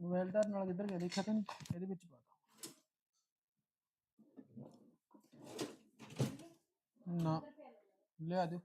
Mobile ਦਾ ਨਾਲ ਕਿੱਧਰ ਗਿਆ? ਦੇਖਿਆ ਤਾਂ ਨਹੀਂ। ਇਹਦੇ ਵਿੱਚ ਪਾ ਨਾ। ਲਿਆ ਦਿਓ।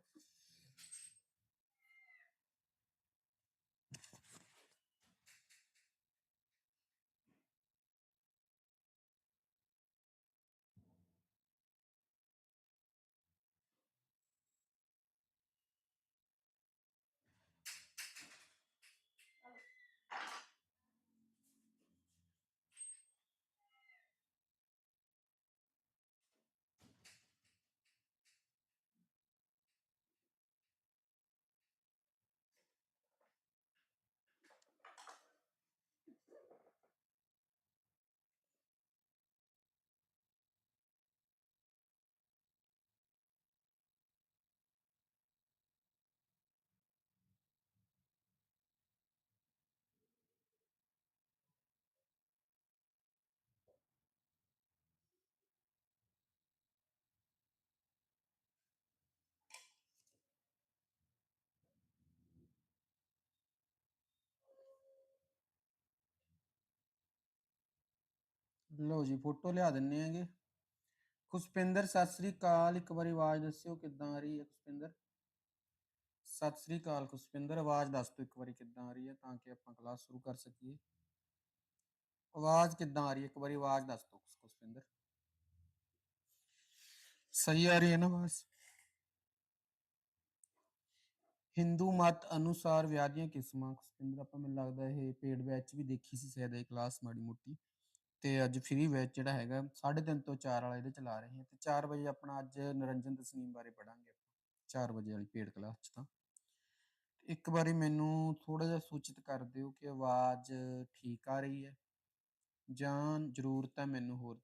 ਲਓ ਜੀ ਫੋਟੋ ਲਿਆ ਦਿੰਨੇ ਆਂਗੇ ਖੁਸ਼ਪਿੰਦਰ ਸਤਿ ਸ੍ਰੀ ਅਕਾਲ ਇੱਕ ਵਾਰੀ ਆਵਾਜ਼ ਦੱਸਿਓ ਕਿੱਦਾਂ ਆ ਰਹੀ ਹੈ ਖੁਸ਼ਪਿੰਦਰ ਸਤਿ ਸ੍ਰੀ ਅਕਾਲ ਖੁਸ਼ਪਿੰਦਰ ਆਵਾਜ਼ ਦੱਸ ਦਿਓ ਇੱਕ ਵਾਰੀ ਕਿੱਦਾਂ ਆ ਰਹੀ ਹੈ ਤਾਂ ਕਿ ਆਪਾਂ ਕਲਾਸ ਸ਼ੁਰੂ ਕਰ ਸਕੀਏ ਆਵਾਜ਼ ਕਿੱਦਾਂ ਆ ਰਹੀ ਹੈ ਇੱਕ ਵਾਰੀ ਆਵਾਜ਼ ਦੱਸ ਦਿਓ ਖੁਸ਼ਪਿੰਦਰ ਸਹੀ ਆ ਰਹੀ ਹੈ ਨਾ ਆਵਾਜ਼ ਹਿੰਦੂ ਮਤ ਅਨੁਸਾਰ ਵਿਆਹ ਦੀਆਂ ਕਿਸਮਾਂ ਖੁਸ਼ਪਿੰਦਰ ਆਪਾਂ ਮੈਨੂੰ ਲੱਗਦਾ ਇਹ ਪੇਡ ਬੈਚ ਵੀ ਦੇਖੀ ਸੀ ਸ਼ਾਇਦ ਇਹ ਕਲਾਸ ਮਾੜੀ ਮੋਟੀ ਤੇ ਅੱਜ ਫ੍ਰੀ ਬੈਚ ਜਿਹੜਾ ਹੈਗਾ 3:30 ਤੋਂ 4 ਵਾਲਾ ਇਹਦੇ ਚਲਾ ਰਹੇ ਹਾਂ ਤੇ 4 ਵਜੇ ਆਪਣਾ ਅੱਜ ਨਰਿੰਜਨ ਤਸਨੀਮ ਬਾਰੇ ਪੜਾਂਗੇ ਆਪਾਂ 4 ਵਜੇ ਵਾਲੀ ਪੇਡ ਕਲਾਸ ਚ ਤਾਂ। ਇੱਕ ਵਾਰੀ ਮੈਨੂੰ ਥੋੜਾ ਜਿਹਾ ਸੂਚਿਤ ਕਰ ਦਿਓ ਕਿ ਆਵਾਜ਼ ਠੀਕ ਆ ਰਹੀ ਹੈ ਜਾਂ ਜ਼ਰੂਰਤ ਹੈ ਮੈਨੂੰ ਹੋਰ।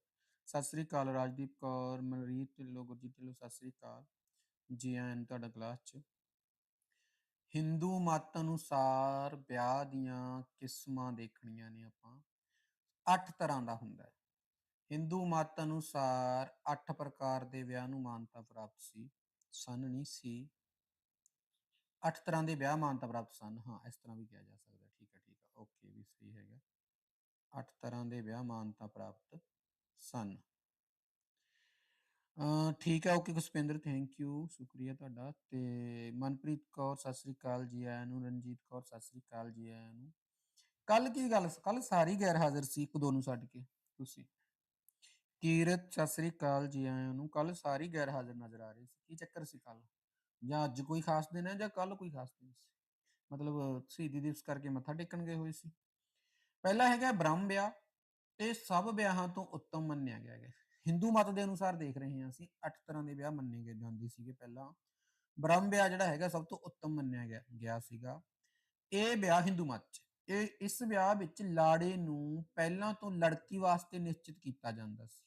ਸਤਿ ਸ੍ਰੀ ਅਕਾਲ ਰਾਜਦੀਪ ਕੌਰ, ਮਨਰੀਤ ਢਿੱਲੋਂ, ਗੁਰਜੀਤ ਢਿੱਲੋਂ, ਸਤਿ ਸ੍ਰੀ ਅਕਾਲ। ਜੀ ਆਇਆਂ ਤੁਹਾਡਾ ਕਲਾਸ ਚ। ਹਿੰਦੂ ਮਤ ਅਨੁਸਾਰ ਵਿਆਹ ਦੀਆਂ ਕਿਸਮਾਂ ਦੇਖਣੀਆਂ ਨੇ ਆਪਾਂ। ਅੱਠ ਤਰ੍ਹਾਂ ਦਾ ਹੁੰਦਾ ਹੈ। ਹਿੰਦੂ ਮਤ ਅਨੁਸਾਰ ਅੱਠ ਪ੍ਰਕਾਰ ਦੇ ਵਿਆਹ ਨੂੰ ਮਾਨਤਾ ਪ੍ਰਾਪਤ ਸੀ, ਸਨ ਨਹੀਂ ਸੀ। ਅੱਠ ਤਰ੍ਹਾਂ ਦੇ ਵਿਆਹ ਮਾਨਤਾ ਪ੍ਰਾਪਤ ਸਨ, ਹਾਂ, ਇਸ ਤਰ੍ਹਾਂ ਵੀ ਕਿਹਾ ਜਾ ਸਕਦਾ, ਠੀਕ ਹੈ ਠੀਕ ਹੈ ਓਕੇ ਵੀ ਸਹੀ ਹੈਗਾ। ਅੱਠ ਤਰ੍ਹਾਂ ਦੇ ਵਿਆਹ ਮਾਨਤਾ ਪ੍ਰਾਪਤ ਸਨ। ਅਹ ਠੀਕ ਹੈ ਓਕੇ ਕੁਸਪਿੰਦਰ ਥੈਂਕ ਯੂ ਸ਼ੁਕਰੀਆ ਤੁਹਾਡਾ। ਤੇ ਮਨਪ੍ਰੀਤ ਕੌਰ, ਸਤਿ ਸ੍ਰੀ ਅਕਾਲ ਜੀ ਆਇਆਂ ਨੂੰ, ਰਣਜੀਤ ਕੌਰ, ਸਤਿ ਸ੍ਰੀ ਅਕਾਲ ਜੀ ਆਇਆਂ ਨੂੰ। ਕੱਲ ਕੀ ਗੱਲ ਕੱਲ ਸਾਰੀ ਗੈਰ ਹਾਜ਼ਰ ਸੀ ਇੱਕ ਦੋ ਨੂੰ ਛੱਡ ਕੇ ਤੁਸੀਂ। ਕੀਰਤ, ਸਤਿ ਸ੍ਰੀ ਅਕਾਲ ਜੀ ਆਇਆਂ ਨੂੰ ਕੱਲ ਸਾਰੀ ਗੈਰ ਹਾਜ਼ਰ ਨਜ਼ਰ ਆ ਰਹੀ ਸੀ, ਕੀ ਚੱਕਰ ਸੀ ਕੱਲ ਜਾਂ ਅੱਜ ਕੋਈ ਖਾਸ ਦਿਨ ਹੈ ਜਾਂ ਕੱਲ ਕੋਈ ਖਾਸ ਦਿਨ ਸੀ? ਮਤਲਬ ਸ਼ਹੀਦੀ ਦਿਵਸ ਕਰਕੇ ਮੱਥਾ ਟੇਕਣ ਗਏ ਹੋਏ ਸੀ। ਪਹਿਲਾ ਹੈਗਾ ਬ੍ਰਹਮ ਵਿਆਹ ਇਹ ਸਭ ਵਿਆਹਾਂ ਤੋਂ ਉੱਤਮ ਮੰਨਿਆ ਗਿਆ ਹੈ ਹਿੰਦੂ ਮਤ ਦੇ ਅਨੁਸਾਰ ਦੇਖ ਰਹੇ ਹਾਂ ਅਸੀਂ, ਅੱਠ ਤਰ੍ਹਾਂ ਦੇ ਵਿਆਹ ਮੰਨੇ ਗਏ ਜਾਂਦੇ ਸੀਗੇ ਪਹਿਲਾਂ। ਬ੍ਰਹਮ ਵਿਆਹ ਜਿਹੜਾ ਹੈਗਾ ਸਭ ਤੋਂ ਉੱਤਮ ਮੰਨਿਆ ਗਿਆ ਗਿਆ ਸੀਗਾ। ਇਹ ਵਿਆਹ ਹਿੰਦੂ ਮਤ 'ਚ। ਇਹ ਇਸ ਵਿਆਹ ਵਿੱਚ ਲਾੜੇ ਨੂੰ ਪਹਿਲਾਂ ਤੋਂ ਲੜਕੀ ਵਾਸਤੇ ਨਿਸ਼ਚਿਤ ਕੀਤਾ ਜਾਂਦਾ ਸੀ।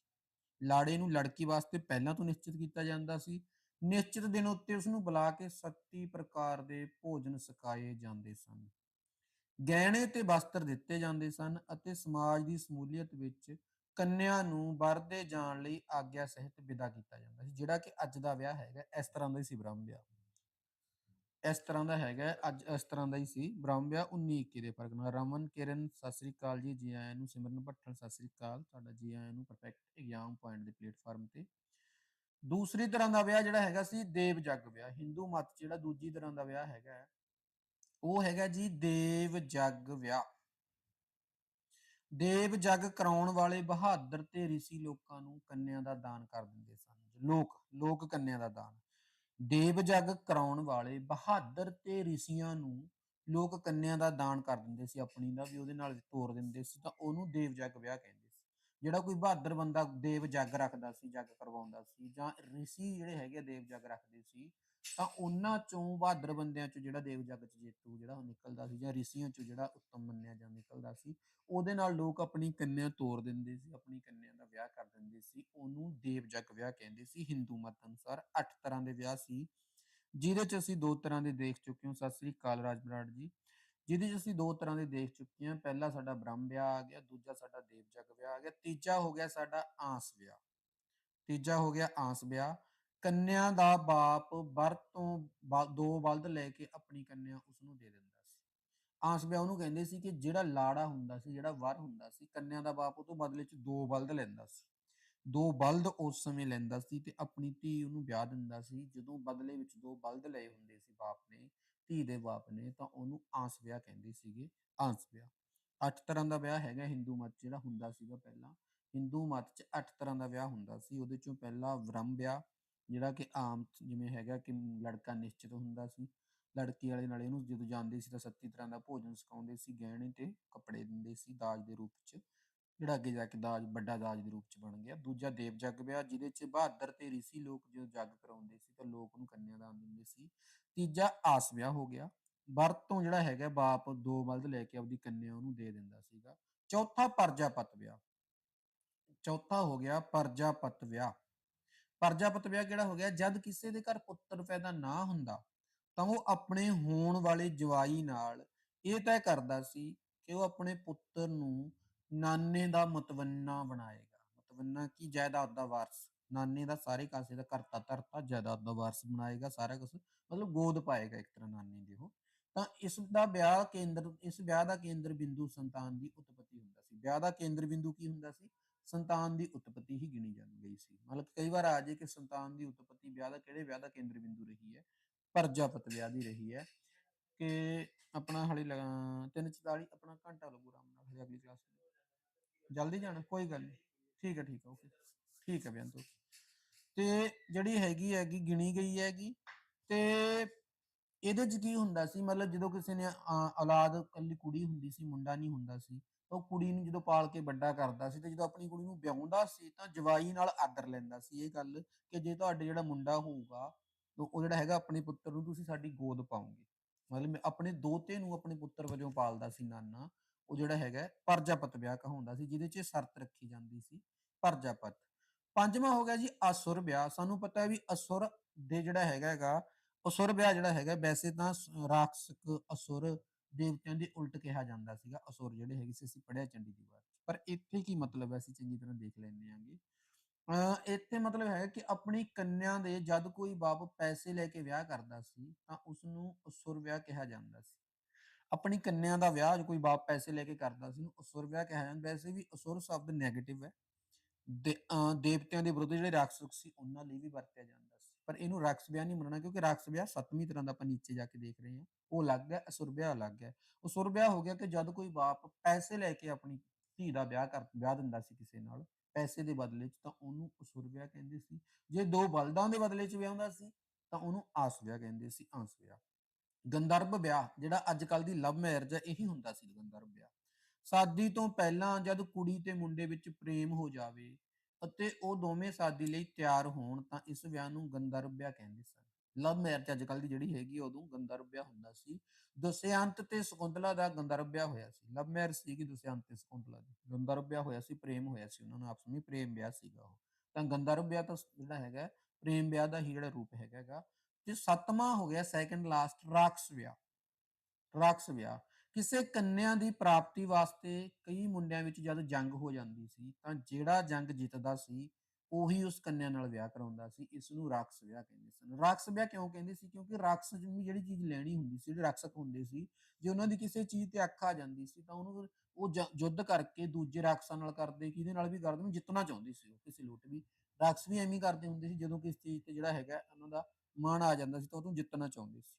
ਲਾੜੇ ਨੂੰ ਲੜਕੀ ਵਾਸਤੇ ਪਹਿਲਾਂ ਤੋਂ ਨਿਸ਼ਚਿਤ ਕੀਤਾ ਜਾਂਦਾ ਸੀ। ਨਿਸ਼ਚਿਤ ਦਿਨ ਉੱਤੇ ਉਸ ਨੂੰ ਬੁਲਾ ਕੇ 37 ਪ੍ਰਕਾਰ ਦੇ ਭੋਜਨ ਸਕਾਏ ਜਾਂਦੇ ਸਨ। ਗਹਿਣੇ ਤੇ ਵਸਤਰ ਦਿੱਤੇ ਜਾਂਦੇ ਸਨ ਅਤੇ ਸਮਾਜ ਦੀ ਸਮੂਲੀਅਤ ਵਿੱਚ ਕੰਨਿਆ ਨੂੰ ਵਰਦੇ ਜਾਣ ਲਈ ਆਗਿਆ ਸਹਿਤ ਵਿਦਾ ਕੀਤਾ ਜਾਂਦਾ ਸੀ, ਜਿਹੜਾ ਕਿ ਅੱਜ ਦਾ ਵਿਆਹ ਹੈਗਾ, ਇਸ ਤਰ੍ਹਾਂ ਦਾ ਹੀ ਸੀ ਬ੍ਰਹਮ ਵਿਆਹ। ਇਸ ਤਰ੍ਹਾਂ ਦਾ ਹੈਗਾ ਅੱਜ ਇਸ ਤਰ੍ਹਾਂ ਦਾ ਹੀ ਸੀ। ਬ੍ਰਹਮ ਵਿਆਹ 19 21 ਦੇ ਫ਼ਰਕ ਨਾਲ। ਰਮਨ ਕਿਰਨ, ਸਤਿ ਸ੍ਰੀ ਅਕਾਲ ਜੀ। ਜੀ ਆਇਆਂ ਨੂੰ ਸਿਮਰਨ ਭੱਟਣ ਸਤਿ ਸ੍ਰੀ ਅਕਾਲ। ਤੁਹਾਡਾ ਜੀ ਆਇਆਂ ਨੂੰ ਪਰਫੈਕਟ ਐਗਜ਼ਾਮ ਪੁਆਇੰਟ ਦੇ ਪਲੇਟਫਾਰਮ ਤੇ। ਦੂਸਰੀ ਤਰ੍ਹਾਂ ਦਾ ਵਿਆਹ ਜਿਹੜਾ ਹੈਗਾ ਸੀ, ਦੇਵ ਜੱਗ ਵਿਆਹ। ਹਿੰਦੂ ਮਤ ਜਿਹੜਾ ਦੂਜੀ ਤਰ੍ਹਾਂ ਦਾ ਵਿਆਹ ਹੈਗਾ ਉਹ ਹੈਗਾ ਜੀ ਦੇਵ ਜੱਗ ਵਿਆਹ। ਦੇਵ ਜੱਗ ਕਰਾਉਣ ਵਾਲੇ ਬਹਾਦਰ ਤੇ ઋષਿ ਲੋਕਾਂ ਨੂੰ ਕੰਨਿਆ ਦਾ ਦਾਨ ਕਰ ਦਿੰਦੇ ਸਨ। ਲੋਕ ਲੋਕ ਕੰਨਿਆਂ ਦਾ ਦਾਨ। ਦੇਵ ਜਗ ਕਰਾਉਣ ਵਾਲੇ ਬਹਾਦਰ ਤੇ ਰਿਸ਼ੀਆਂ ਨੂੰ ਲੋਕ ਕੰਨਿਆਂ ਦਾ ਦਾਨ ਕਰ ਦਿੰਦੇ ਸੀ ਆਪਣੀ ਦਾ, ਵੀ ਉਹਦੇ ਨਾਲ ਤੋਰ ਦਿੰਦੇ ਸੀ, ਤਾਂ ਉਹਨੂੰ ਦੇਵ ਜਗ ਵਿਆਹ ਕਹਿੰਦੇ ਸੀ। ਜਿਹੜਾ ਕੋਈ ਬਹਾਦਰ ਬੰਦਾ ਦੇਵ ਜਗ ਰੱਖਦਾ ਸੀ, ਜਗ ਕਰਵਾਉਂਦਾ ਸੀ ਜਾਂ ਰਿਸ਼ੀ ਜਿਹੜੇ ਹੈਗੇ ਦੇਵ ਜਗ ਰੱਖਦੇ ਸੀ ਤਾਂ ਉਹਨਾਂ ਚੋਂ ਬਹਾਦਰ ਬੰਦਿਆਂ ਚੋਂ ਜਿਹੜਾ ਦੇਵ ਜੱਗ ਜੇਤੂ ਜਿਹੜਾ ਉਹ ਨਿਕਲਦਾ ਸੀ ਜਾਂ ઋષੀਆਂ ਚੋਂ ਜਿਹੜਾ ਉੱਤਮ ਮੰਨਿਆ ਜਾਂ ਨਿਕਲਦਾ ਸੀ, ਉਹਦੇ ਨਾਲ ਲੋਕ ਆਪਣੀ ਕੰਨਿਆ ਤੋਰ ਦਿੰਦੇ ਸੀ, ਆਪਣੀ ਕੰਨਿਆ ਦਾ ਵਿਆਹ ਕਰ ਦਿੰਦੇ ਸੀ, ਉਹਨੂੰ ਦੇਵ ਜੱਗ ਵਿਆਹ ਕਹਿੰਦੇ ਸੀ, ਹਿੰਦੂ ਮਤ ਅਨੁਸਾਰ ਅੱਠ ਤਰ੍ਹਾਂ ਦੇ ਵਿਆਹ ਸੀ, ਜਿਹਦੇ ਚ ਅਸੀਂ ਦੋ ਤਰ੍ਹਾਂ ਦੇ ਦੇਖ ਚੁੱਕੇ ਹਾਂ। ਸਤਿ ਸ੍ਰੀ ਅਕਾਲ ਰਾਜ ਬਰਾੜ ਜੀ। ਜਿਹਦੇ ਚ ਅਸੀਂ ਦੋ ਤਰ੍ਹਾਂ ਦੇ ਦੇਖ ਚੁੱਕੇ ਹਾਂ। ਪਹਿਲਾ ਸਾਡਾ ਬ੍ਰਹਮ ਵਿਆਹ ਆ ਗਿਆ, ਦੂਜਾ ਸਾਡਾ ਦੇਵ ਜੱਗ ਵਿਆਹ ਆ ਗਿਆ, ਤੀਜਾ ਹੋ ਗਿਆ ਸਾਡਾ ਆਸ ਵਿਆਹ। ਤੀਜਾ ਹੋ ਗਿਆ ਆਸ ਵਿਆਹ। ਕੰਨਿਆ ਦਾ ਬਾਪ ਵਰ ਤੋਂ ਬਾ- ਦੋ ਬਲਦ ਲੈ ਕੇ ਆਪਣੀ ਕੰਨਿਆ ਉਸ ਨੂੰ ਦੇ ਦਿੰਦਾ ਸੀ। ਆਂਸ ਵਿਆਹ ਉਹਨੂੰ ਕਹਿੰਦੇ ਸੀ ਕਿ ਜਿਹੜਾ ਲਾੜਾ ਹੁੰਦਾ ਸੀ, ਜਿਹੜਾ ਵਰ ਹੁੰਦਾ ਸੀ, ਕੰਨਿਆ ਦਾ ਬਾਪ ਉਹ ਤੋਂ ਬਦਲੇ 'ਚ ਦੋ ਬਲਦ ਲੈਂਦਾ ਸੀ। ਦੋ ਬਲਦ ਉਸ ਸਮੇਂ ਲੈਂਦਾ ਸੀ ਤੇ ਆਪਣੀ ਧੀ ਉਹਨੂੰ ਵਿਆਹ ਦਿੰਦਾ ਸੀ। ਜਦੋਂ ਬਦਲੇ ਵਿੱਚ ਦੋ ਬਲਦ ਲਏ ਹੁੰਦੇ ਸੀ ਬਾਪ ਨੇ, ਧੀ ਦੇ ਬਾਪ ਨੇ, ਤਾਂ ਉਹਨੂੰ ਆਂਸ ਵਿਆਹ ਕਹਿੰਦੇ ਸੀਗੇ, ਆਂਸ ਵਿਆਹ। ਅੱਠ ਤਰ੍ਹਾਂ ਦਾ ਵਿਆਹ ਹੈਗਾ ਹਿੰਦੂ ਮਤ ਜਿਹੜਾ ਹੁੰਦਾ ਸੀਗਾ ਪਹਿਲਾਂ। ਹਿੰਦੂ ਮਤ 'ਚ ਅੱਠ ਤਰ੍ਹਾਂ ਦਾ ਵਿਆਹ ਹੁੰਦਾ ਸੀ। ਉਹਦੇ ਚੋਂ ਪਹਿਲਾ ਵਰਮ ਵਿਆਹ ਜਿਹੜਾ ਕਿ ਆਮ ਜਿਵੇਂ ਹੈਗਾ ਕਿ ਲੜਕਾ ਨਿਸ਼ਚਿਤ ਹੁੰਦਾ ਸੀ, ਲੜਕੀ ਵਾਲੇ ਨਾਲ ਇਹਨੂੰ ਜਦੋਂ ਜਾਂਦੇ ਸੀ ਤਾਂ 37 ਤਰ੍ਹਾਂ ਦਾ ਭੋਜਨ ਸਿਖਾਉਂਦੇ ਸੀ, ਗਹਿਣੇ ਤੇ ਕੱਪੜੇ ਦਿੰਦੇ ਸੀ ਦਾਜ ਦੇ ਰੂਪ 'ਚ, ਜਿਹੜਾ ਅੱਗੇ ਜਾ ਕੇ ਦਾਜ, ਵੱਡਾ ਦਾਜ ਦੇ ਰੂਪ 'ਚ ਬਣ ਗਿਆ। ਦੂਜਾ ਦੇਵ ਜੱਗ ਵਿਆਹ, ਜਿਹਦੇ 'ਚ ਬਹਾਦਰ ਤੇ ઋષਿ ਲੋਕ ਜਦੋਂ ਜੱਗ ਕਰਾਉਂਦੇ ਸੀ ਤਾਂ ਲੋਕ ਉਹਨੂੰ ਕੰਨਿਆ ਦਾਨ ਦਿੰਦੇ ਸੀ। ਤੀਜਾ ਆਸ ਵਿਆਹ ਹੋ ਗਿਆ, ਵਰਤ ਤੋਂ ਜਿਹੜਾ ਹੈਗਾ ਬਾਪ ਦੋ ਬਲਦ ਲੈ ਕੇ ਆਪਦੀ ਕੰਨਿਆ ਉਹਨੂੰ ਦੇ ਦਿੰਦਾ ਸੀਗਾ। ਚੌਥਾ ਪਰਜਾਪਤ ਵਿਆਹ, ਚੌਥਾ ਹੋ ਗਿਆ ਪਰਜਾਪਤ ਵਿਆਹ। ਪਰਜਾਪਤ ਵਿਆਹ ਕਿਹੜਾ ਹੋ ਗਿਆ? ਜਦ ਕਿਸੇ ਦੇ ਘਰ ਪੁੱਤਰ ਪੈਦਾ ਨਾ ਹੁੰਦਾ, ਤਾਂ ਉਹ ਆਪਣੇ ਹੋਣ ਵਾਲੇ ਜਵਾਈ ਨਾਲ ਇਹ ਤੈਅ ਕਰਦਾ ਸੀ ਕਿ ਉਹ ਆਪਣੇ ਪੁੱਤਰ ਨੂੰ ਨਾਨੇ ਦਾ ਮਤਵੰਨਾ ਬਣਾਏਗਾ। ਮਤਵੰਨਾ ਕੀ? ਜਾਇਦਾਦ ਦਾ ਵਾਰਸ। ਨਾਨੇ ਦਾ ਸਾਰੇ ਕਾਸੇ ਦਾ ਕਰਤਾ ਧਰਤਾ, ਜਾਇਦਾਦ ਦਾ ਵਾਰਸ ਬਣਾਏਗਾ, ਸਾਰਾ ਕੁਝ ਮਤਲਬ ਗੋਦ ਪਾਏਗਾ ਇੱਕ ਤਰ੍ਹਾਂ ਨਾਨੇ ਦੀ ਉਹ। ਤਾਂ ਇਸ ਦਾ ਵਿਆਹ ਕੇਂਦਰ, ਇਸ ਵਿਆਹ ਦਾ ਕੇਂਦਰ ਬਿੰਦੂ ਸੰਤਾਨ ਦੀ ਉਤਪਤੀ ਹੁੰਦਾ ਸੀ। ਵਿਆਹ ਦਾ ਕੇਂਦਰ ਬਿੰਦੂ ਕੀ ਹੁੰਦਾ ਸੀ? ਸੰਤਾਨ ਦੀ ਉਤਪਤੀ ਹੀ ਗਿਣੀ ਜਾਂਦੀ ਗਈ ਸੀ। ਮਤਲਬ ਕਈ ਵਾਰ ਆ ਜੇ ਕਿ ਸੰਤਾਨ ਦੀ ਉਤਪਤੀ ਵਿਆਹ ਦਾ, ਕਿਹੜੇ ਵਿਆਹ ਦਾ ਕੇਂਦਰ ਬਿੰਦੂ ਰਹੀ ਹੈ? ਪਰਜਾਪਤ ਵਿਆਹ ਦੀ ਰਹੀ ਹੈ ਕਿ ਆਪਣਾ ਹਲੇ 344 ਆਪਣਾ ਘੰਟਾ ਲੱਗੂ ਆਰਾਮ ਨਾਲ ਹਲੇ ਅਗਲੀ ਕਲਾਸ ਜਲਦੀ ਜਾਣਾ? ਕੋਈ ਗੱਲ ਨਹੀਂ। ਠੀਕ ਹੈ ਠੀਕ ਹੈ ਓਕੇ ਠੀਕ ਹੈ ਬੇਅੰਤ ਤੇ ਜਿਹੜੀ ਹੈਗੀ ਹੈਗੀ, ਗਿਣੀ ਗਈ ਹੈਗੀ ਤੇ ਇਹਦੇ 'ਚ ਕੀ ਹੁੰਦਾ ਸੀ? ਮਤਲਬ ਜਦੋਂ ਕਿਸੇ ਨੇ ਔਲਾਦ ਕੱਲੀ ਕੁੜੀ ਹੁੰਦੀ ਸੀ, ਮੁੰਡਾ ਨਹੀਂ ਹੁੰਦਾ ਸੀ ਉਹ ਕੁੜੀ ਨੂੰ ਜਦੋਂ ਪਾਲ ਕੇ ਵੱਡਾ ਕਰਦਾ ਸੀ ਤੇ ਜਦੋਂ ਆਪਣੀ ਕੁੜੀ ਨੂੰ ਵਿਆਹੁੰਦਾ ਸੀ ਤਾਂ ਜਵਾਈ ਨਾਲ ਆਦਰ ਲੈਂਦਾ ਸੀ ਇਹ ਗੱਲ ਕਿ ਜੇ ਤੁਹਾਡੇ ਜਿਹੜਾ ਮੁੰਡਾ ਹੋਊਗਾ, ਉਹ ਜਿਹੜਾ ਹੈਗਾ ਆਪਣੇ ਪੁੱਤਰ ਨੂੰ ਤੁਸੀਂ ਸਾਡੀ ਗੋਦ ਪਾਉਂਗੇ। ਮਤਲਬ ਆਪਣੇ ਦੋਤੇ ਨੂੰ ਆਪਣੇ ਪੁੱਤਰ ਵਜੋਂ ਪਾਲਦਾ ਸੀ ਨਾਨਾ, ਉਹ ਜਿਹੜਾ ਹੈਗਾ ਪਰਜਾਪਤ ਵਿਆਹ ਕਹਾਉਂਦਾ ਸੀ, ਜਿਹਦੇ 'ਚ ਸ਼ਰਤ ਰੱਖੀ ਜਾਂਦੀ ਸੀ, ਪਰਜਾਪਤ। ਪੰਜਵਾਂ ਹੋ ਗਿਆ ਜੀ ਅਸੁਰ ਵਿਆਹ। ਸਾਨੂੰ ਪਤਾ ਹੈ ਵੀ ਅਸੁਰ ਦੇ ਜਿਹੜਾ ਹੈਗਾ ਹੈਗਾ ਅਸੁਰ ਵਿਆਹ ਜਿਹੜਾ ਹੈਗਾ ਵੈਸੇ ਤਾਂ ਸ- ਰਾਖਸ਼ਕ ਅਸੁਰ ਦੇਵਤਿਆਂ ਦੇ ਉਲਟ ਕਿਹਾ ਜਾਂਦਾ ਸੀਗਾ, ਅਸੁਰ ਜਿਹੜੇ ਹੈਗੇ ਸੀ, ਅਸੀਂ ਪੜਿਆ ਚੰਡੀ ਦੀ ਵਾਰ ਪਰ ਇੱਥੇ ਕੀ ਮਤਲਬ ਹੈ, ਅਸੀਂ ਚੰਗੀ ਤਰ੍ਹਾਂ ਦੇਖ ਲੈਂਦੇ ਆਂਗੇ ਅ ਇੱਥੇ ਮਤਲਬ ਹੈ ਕਿ ਆਪਣੀ ਕੰਨਿਆ ਦੇ ਜਦ ਕੋਈ ਬਾਪ ਪੈਸੇ ਲੈ ਕੇ ਵਿਆਹ ਕਰਦਾ ਸੀ, ਤਾਂ ਉਸ ਨੂੰ ਅਸੁਰ ਵਿਆਹ ਕਿਹਾ ਜਾਂਦਾ ਸੀ। ਆਪਣੀ ਕੰਨਿਆ ਦਾ ਵਿਆਹ, ਕੋਈ ਬਾਪ ਪੈਸੇ ਲੈ ਕੇ ਕਰਦਾ ਸੀ, ਉਹਨੂੰ ਅਸੁਰ ਵਿਆਹ ਕਿਹਾ ਜਾਂਦਾ। ਵੈਸੇ ਵੀ ਅਸੁਰ ਸ਼ਬਦ ਨੈਗੇਟਿਵ ਹੈ। ਦੇਵਤਿਆਂ ਦੇ ਵਿਰੁੱਧ ਜਿਹੜੇ ਰਾਖਸ਼ ਸੀ, ਉਹਨਾਂ ਲਈ ਵੀ ਵਰਤਿਆ ਜਾਂਦਾ ਪਰ ਇਹਨੂੰ ਰਾਖਸ਼ ਵਿਆਹ ਨਹੀਂ ਮੰਨਣਾ ਕਿਉਂਕਿ ਰਾਖਸ਼ ਵਿਆਹ ਸੱਤਵੀਂ ਤਰ੍ਹਾਂ ਦਾ ਆਪਾਂ ਨੀਚੇ ਜਾ ਕੇ ਦੇਖ ਰਹੇ ਹਾਂ। ਉਹ ਅਲੱਗ ਹੈ, ਅਸੁਰ ਵਿਆਹ ਅਲੱਗ ਹੈ। ਅਸੁਰ ਵਿਆਹ ਹੋ ਗਿਆ ਕਿ ਜਦ ਕੋਈ ਬਾਪ ਪੈਸੇ ਲੈ ਕੇ ਆਪਣੀ ਧੀ ਦਾ ਵਿਆਹ ਕਰ, ਵਿਆਹ ਦਿੰਦਾ ਸੀ ਕਿਸੇ ਨਾਲ, ਪੈਸੇ ਦੇ ਬਦਲੇ 'ਚ ਤਾਂ ਉਹਨੂੰ ਅਸੁਰ ਵਿਆਹ ਕਹਿੰਦੇ ਸੀ। ਜੇ ਦੋ ਬਲਦਾਂ ਦੇ ਬਦਲੇ 'ਚ ਵਿਆਹੁੰਦਾ ਸੀ, ਤਾਂ ਉਹਨੂੰ ਆਸ ਵਿਆਹ ਕਹਿੰਦੇ ਸੀ ਆਸ ਵਿਆਹ। ਗੰਧਰਵ ਵਿਆਹ, ਜਿਹੜਾ ਅੱਜ ਕੱਲ ਦੀ ਲਵ ਮੈਰਿਜ ਹੈ, ਇਹੀ ਹੁੰਦਾ ਸੀ ਗੰਧਰਵ ਵਿਆਹ। ਸ਼ਾਦੀ ਤੋਂ ਪਹਿਲਾਂ ਜਦ ਕੁੜੀ ਤੇ ਮੁੰਡੇ ਵਿੱਚ ਪ੍ਰੇਮ ਹੋ ਜਾਵੇ ਅਤੇ ਉਹ ਦੋਵੇਂ ਸ਼ਾਦੀ ਲਈ ਤਿਆਰ ਹੋਣ ਤਾਂ ਇਸ ਵਿਆਹ ਨੂੰ ਗੰਧਰਵ ਕਹਿੰਦੇ ਸਨ। ਲਵ ਮੈਰਿਜ ਅੱਜ ਕੱਲ ਦੀ ਜਿਹੜੀ ਹੈਗੀ ਉਦੋਂ ਗੰਧਰਵ ਹੁੰਦਾ ਸੀ। ਦੁਸ਼ਯੰਤ ਤੇ ਸ਼ਕੁੰਤਲਾ ਦਾ ਗੰਧਰਵ ਵਿਆਹ ਹੋਇਆ ਸੀ। ਲਵ ਮੈਰਿਜ ਸੀਗੀ ਦੁਸ਼ਯੰਤ ਤੇ ਸ਼ਕੁੰਤਲਾ ਦੀ। ਗੰਧਰਵ ਹੋਇਆ ਸੀ, ਪ੍ਰੇਮ ਹੋਇਆ ਸੀ ਉਹਨਾਂ ਨੂੰ, ਆਪਸ ਵਿੱਚ ਪ੍ਰੇਮ ਵਿਆਹ ਸੀਗਾ ਉਹ। ਤਾਂ ਗੰਧਰਵ ਵਿਆਹ ਤਾਂ ਜਿਹੜਾ ਹੈਗਾ, ਪ੍ਰੇਮ ਵਿਆਹ ਦਾ ਹੀ ਜਿਹੜਾ ਰੂਪ ਹੈਗਾ ਹੈਗਾ ਤੇ ਸੱਤਵਾਂ ਹੋ ਗਿਆ ਸੈਕੰਡ ਲਾਸਟ ਰਾਖਸ਼ ਵਿਆਹ। ਰਾਖਸ਼ ਵਿਆਹ। ਕਿਸੇ ਕੰਨਿਆ ਦੀ ਪ੍ਰਾਪਤੀ ਵਾਸਤੇ ਕਈ ਮੁੰਡਿਆਂ ਵਿੱਚ ਜਦ ਜੰਗ ਹੋ ਜਾਂਦੀ ਸੀ, ਤਾਂ ਜਿਹੜਾ ਜੰਗ ਜਿੱਤਦਾ ਸੀ, ਉਹੀ ਉਸ ਕੰਨਿਆ ਨਾਲ ਵਿਆਹ ਕਰਾਉਂਦਾ ਸੀ ਇਸ ਨੂੰ ਰਾਖਸ਼ ਵਿਆਹ ਕਹਿੰਦੇ ਸਨ। ਰਾਖਸ਼ ਵਿਆਹ ਕਿਉਂ ਕਹਿੰਦੇ ਸੀ? ਕਿਉਂਕਿ ਰਾਖਸ਼ ਨੂੰ ਜਿਹੜੀ ਚੀਜ਼ ਲੈਣੀ ਹੁੰਦੀ ਸੀ, ਜਿਹੜੇ ਰਾਖਸ਼ਕ ਹੁੰਦੇ ਸੀ, ਜੇ ਉਹਨਾਂ ਦੀ ਕਿਸੇ ਚੀਜ਼ ਤੇ ਅੱਖ ਆ ਜਾਂਦੀ ਸੀ, ਤਾਂ ਉਹਨੂੰ ਉਹ ਜ- ਯੁੱਧ ਕਰਕੇ ਦੂਜੇ ਰਾਖਸ਼ਾਂ ਨਾਲ ਕਰਦੇ, ਕਿਹਦੇ ਨਾਲ ਵੀ ਕਰਦੇ ਨੂੰ ਜਿੱਤਣਾ ਚਾਹੁੰਦੇ ਸੀ ਉਹ, ਕਿਸੇ ਲੁੱਟ ਵੀ। ਰਾਖਸ਼ ਵੀ ਐਵੇਂ ਕਰਦੇ ਹੁੰਦੇ ਸੀ, ਜਦੋਂ ਕਿਸ ਚੀਜ਼ ਤੇ ਜਿਹੜਾ ਹੈਗਾ, ਉਹਨਾਂ ਦਾ ਮਾਣ ਆ ਜਾਂਦਾ ਸੀ, ਤਾਂ ਉਹਨੂੰ ਜਿੱਤਣਾ ਚਾਹੁੰਦੇ ਸੀ।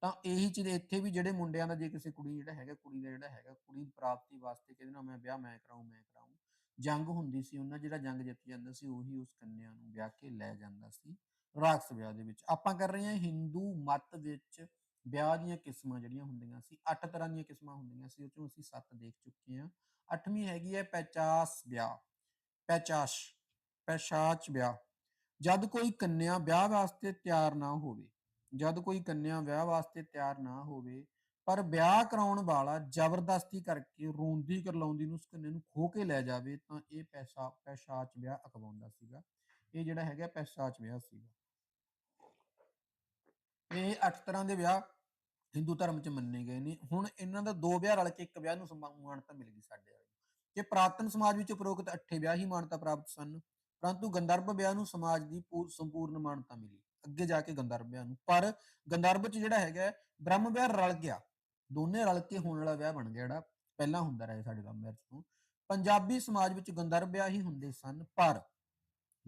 ਤਾਂ ਇਹੀ ਚੀਜ਼ ਇੱਥੇ ਵੀ ਜਿਹੜੇ ਮੁੰਡਿਆਂ ਦਾ ਜੇ ਕਿਸੇ ਕੁੜੀ ਜਿਹੜਾ ਹੈਗਾ, ਕੁੜੀ ਦਾ ਜਿਹੜਾ ਹੈਗਾ, ਕੁੜੀ ਪ੍ਰਾਪਤੀ ਵਾਸਤੇ ਕਿਹਦੇ ਨਾਲ ਮੈਂ ਵਿਆਹ, ਮੈਂ ਕਰਾਉਂ ਮੈਂ ਕਰਾਉਂ ਜੰਗ ਹੁੰਦੀ ਸੀ, ਉਹਨਾਂ ਜਿਹੜਾ ਜੰਗ ਜਿੱਤ ਜਾਂਦਾ ਸੀ, ਉਹੀ ਉਸ ਕੰਨਿਆ ਨੂੰ ਵਿਆਹ ਕੇ ਲੈ ਜਾਂਦਾ ਸੀ, ਰਾਖਸ਼ ਵਿਆਹ ਦੇ ਵਿੱਚ। ਆਪਾਂ ਕਰ ਰਹੇ ਹਾਂ ਹਿੰਦੂ ਮਤ ਵਿੱਚ ਵਿਆਹ ਦੀਆਂ ਕਿਸਮਾਂ ਜਿਹੜੀਆਂ ਹੁੰਦੀਆਂ ਸੀ, ਅੱਠ ਤਰ੍ਹਾਂ ਦੀਆਂ ਕਿਸਮਾਂ ਹੁੰਦੀਆਂ ਸੀ, ਉਹ ਚੋਂ ਅਸੀਂ ਸੱਤ ਦੇਖ ਚੁੱਕੇ ਹਾਂ। ਅੱਠਵੀਂ ਹੈਗੀ ਹੈ ਪੈਚਾਸ ਵਿਆਹ, ਪੈਚਾਸ਼, ਪੈਸ਼ਾਚ ਵਿਆਹ। ਜਦ ਕੋਈ ਕੰਨਿਆ ਵਿਆਹ ਵਾਸਤੇ ਤਿਆਰ ਨਾ ਹੋਵੇ ਜਦ ਕੋਈ ਕੰਨਿਆ ਵਿਆਹ ਵਾਸਤੇ ਤਿਆਰ ਨਾ ਹੋਵੇ, ਪਰ ਵਿਆਹ ਕਰਾਉਣ ਵਾਲਾ ਜ਼ਬਰਦਸਤੀ ਕਰਕੇ ਰੋਂਦੀ ਕਰਲਾਉਂਦੀ ਨੂੰ ਉਸ ਕੰਨੇ ਨੂੰ ਖੋ ਕੇ ਲੈ ਜਾਵੇ, ਤਾਂ ਇਹ ਪੈਸਾ, ਪੈਸ਼ਾਚ ਵਿਆਹ ਅਖਵਾਉਂਦਾ ਸੀਗਾ। ਇਹ ਜਿਹੜਾ ਹੈਗਾ ਪੈਸ਼ਾਚ ਵਿਆਹ ਸੀਗਾ। ਇਹ ਅੱਠ ਤਰ੍ਹਾਂ ਦੇ ਵਿਆਹ ਹਿੰਦੂ ਧਰਮ ਚ ਮੰਨੇ ਗਏ ਨੇ। ਹੁਣ ਇਹਨਾਂ ਦਾ ਦੋ ਵਿਆਹ ਰਲ ਕੇ ਇੱਕ ਵਿਆਹ ਨੂੰ ਸਮਾ- ਮਾਨਤਾ ਮਿਲ ਗਈ ਸਾਡੇ ਵਾਲੇ ਕਿ ਪ੍ਰਾਤਨ ਸਮਾਜ ਵਿੱਚ ਉਪਰੋਕਤ ਅੱਠੇ ਵਿਆਹ ਹੀ ਮਾਨਤਾ ਪ੍ਰਾਪਤ ਸਨ, ਪਰੰਤੂ ਗੰਧਰਵ ਵਿਆਹ ਨੂੰ ਸਮਾਜ ਦੀ ਪੂਰ ਸੰਪੂਰਨ ਮਾਨਤਾ ਮਿਲੀ। ਅੱਗੇ ਜਾ ਕੇ ਗੰਧਰਵ ਵਿਆਹ ਨੂੰ। ਪਰ ਗੰਧਰਵ ਚ ਜਿਹੜਾ ਹੈਗਾ ਬ੍ਰਹਮ ਵਿਆਹ ਰਲ ਗਿਆ। ਦੋਨੇ ਰਲ ਕੇ ਹੋਣ ਵਾਲਾ ਵਿਆਹ ਬਣ ਗਿਆ ਜਿਹੜਾ, ਪਹਿਲਾਂ ਹੁੰਦਾ ਰਿਹਾ ਸਾਡੇ ਲਵ ਮੈਰਿਜ ਤੋਂ। ਪੰਜਾਬੀ ਸਮਾਜ ਵਿੱਚ ਗੰਧਰਵ ਵਿਆਹ ਹੀ ਹੁੰਦੇ ਸਨ, ਪਰ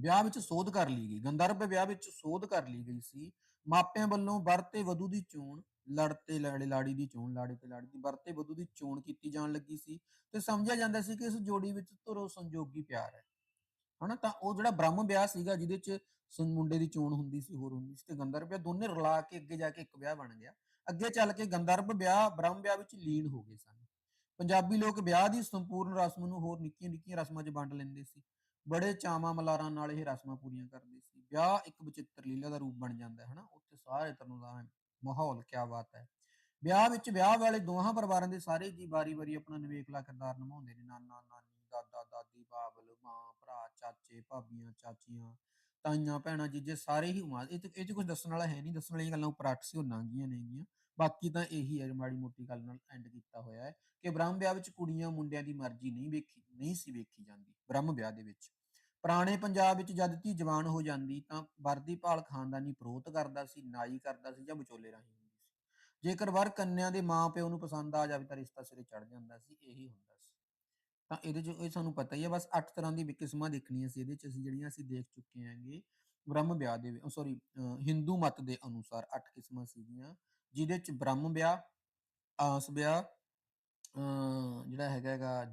ਵਿਆਹ ਵਿੱਚ ਸੋਧ ਕਰ ਲਈ ਗਈ। ਗੰਧਰਵ ਵਿਆਹ ਵਿੱਚ ਸੋਧ ਕਰ ਲਈ ਗਈ ਸੀ, ਮਾਪਿਆਂ ਵੱਲੋਂ ਵਰਤੇ ਵਧੂ ਦੀ ਚੋਣ ਲੜ ਤੇ ਲਾੜੇ ਲਾੜੀ ਦੀ ਚੋਣ, ਲਾੜੇ ਤੇ ਲਾੜੀ ਦੀ ਵਰਤੇ ਵਧੂ ਦੀ ਚੋਣ ਕੀਤੀ ਜਾਣ ਲੱਗੀ ਸੀ। ਤੇ ਸਮਝਿਆ ਜਾਂਦਾ ਸੀ ਕਿ ਇਸ ਜੋੜੀ ਵਿੱਚ ਧੁਰੋ ਸੰਜੋਗੀ ਪਿਆਰ ਹੈ। ਹਨਾ, ਤਾਂ ਉਹ ਜਿਹੜਾ ਬ੍ਰਹਮ ਵਿਆਹ ਸੀਗਾ, ਜਿਹਦੇ ਚ ਮੁੰਡੇ ਦੀ ਚੋਣ ਹੁੰਦੀ ਸੀ, ਹੋਰ ਹੁੰਦੀ ਸੀ ਤੇ ਗੰਧਰਵ ਵਿਆਹ, ਦੋਨੇ ਰਲਾ ਕੇ ਅੱਗੇ ਜਾ ਕੇ ਇੱਕ ਵਿਆਹ ਬਣ ਗਿਆ। ਅੱਗੇ ਚੱਲ ਕੇ ਗੰਧਰਵ ਵਿਆਹ, ਬ੍ਰਹਮ ਵਿਆਹ ਵਿੱਚ ਲੀਨ ਹੋ ਗਏ ਸਨ। ਪੰਜਾਬੀ ਲੋਕ ਵਿਆਹ ਦੀ ਸੰਪੂਰਨ ਰਸਮ ਨੂੰ ਹੋਰ ਨਿੱਕੀਆਂ ਨਿੱਕੀਆਂ ਰਸਮਾਂ 'ਚ ਵੰਡ ਲੈਂਦੇ ਸੀ। ਬੜੇ ਚਾਵਾਂ ਮਲਾਰਾਂ ਨਾਲ ਇਹ ਰਸਮਾਂ ਪੂਰੀਆਂ ਕਰਦੇ ਸੀ। ਵਿਆਹ ਇੱਕ ਵਿਚਿੱਤਰ ਲੀਲਾ ਦਾ ਰੂਪ ਬਣ ਜਾਂਦਾ ਹੈ, ਹਨਾ। ਉੱਥੇ ਸਾਰੇ ਤਰ੍ਹਾਂ ਦਾ ਮਾਹੌਲ, ਕਿਆ ਬਾਤ ਹੈ। ਵਿਆਹ ਵਿੱਚ, ਵਿਆਹ ਵਾਲੇ ਦੋਹਾਂ ਪਰਿਵਾਰਾਂ ਦੇ ਸਾਰੇ ਜੀ ਵਾਰੀ-ਵਾਰੀ ਆਪਣਾ ਨਿਵੇਕਲਾ ਕਿਰਦਾਰ ਨਿਭਾਉਂਦੇ ਨੇ। ਨਾਨਾ, ਨਾਨੀ, ਦਾਦਾ, ਦਾਦੀ, ਬਾਬਲ, ਮਾਂ, ਭਰਾ, ਚਾਚੇ, ਭਾਬੀਆਂ, ਚਾਚੀਆਂ, ਤਾਈਆਂ, ਭੈਣਾਂ, ਜੀਜੇ ਸਾਰੇ ਹੀ ਉਮਾ, ਇਹ 'ਚ ਇਹ 'ਚ ਕੁਝ ਦੱਸਣ ਵਾਲਾ ਹੈ ਨਹੀਂ। ਦੱਸਣ ਵਾਲੀਆਂ ਗੱਲਾਂ ਉੱਪਰ ਅੱਠ ਸੀ, ਉਹ ਨੇਗੀਆਂ ਬਾਕੀ ਤਾਂ ਇਹੀ ਹੈ, ਮਾੜੀ ਮੋਟੀ ਗੱਲ ਨਾਲ ਐਂਡ ਕੀਤਾ ਹੋਇਆ ਹੈ ਕਿ ਬ੍ਰਹਮ ਵਿਆਹ ਵਿੱਚ ਕੁੜੀਆਂ ਮੁੰਡਿਆਂ ਦੀ ਮਰਜ਼ੀ ਨਹੀਂ ਵੇਖੀ, ਨਹੀਂ ਸੀ ਵੇਖੀ ਜਾਂਦੀ, ਬ੍ਰਹਮ ਵਿਆਹ ਦੇ ਵਿੱਚ। ਪੁਰਾਣੇ ਪੰਜਾਬ ਵਿੱਚ ਜਦ ਧੀ ਜਵਾਨ ਹੋ ਜਾਂਦੀ ਤਾਂ ਵਰਦੀ ਭਾਲ ਖਾਨਦਾਨੀ ਪ੍ਰੋਤ ਕਰਦਾ ਸੀ, ਨਾਈ ਕਰਦਾ ਸੀ ਜਾਂ ਵਿਚੋਲੇ ਰਾਹੀਂ ਜੇਕਰ ਵਰ ਕੰਨਿਆ ਦੇ ਮਾਂ ਪਿਓ ਨੂੰ ਪਸੰਦ ਆ ਜਾਵੇ ਤਾਂ ਰਿਸ਼ਤਾ ਸਿਰੇ ਚੜ ਜਾਂਦਾ ਸੀ ਇਹੀ ਹੁੰਦਾ ਸੀ। ਤਾਂ ਇਹਦੇ 'ਚ ਇਹ ਸਾਨੂੰ ਪਤਾ ਹੀ ਹੈ ਬਸ 8 ਤਰ੍ਹਾਂ ਦੀ ਵੀ ਕਿਸਮਾਂ ਦੇਖਣੀਆਂ ਸੀ ਇਹਦੇ 'ਚ ਅਸੀਂ ਜਿਹੜੀਆਂ ਅਸੀਂ ਦੇਖ ਚੁੱਕੇ ਹਾਂਗੇ ਬ੍ਰਹਮ ਵਿਆਹ ਦੇ ਸੌਰੀ ਹਿੰਦੂ ਮਤ ਦੇ ਅਨੁਸਾਰ 8 ਕਿਸਮਾਂ ਸੀਗੀਆਂ ਜਿਹਦੇ 'ਚ ਬ੍ਰਹਮ ਵਿਆਹ ਆਸ ਵਿਆਹ ਅ ਜਿਹੜਾ ਹੈਗਾ ਹੈਗਾ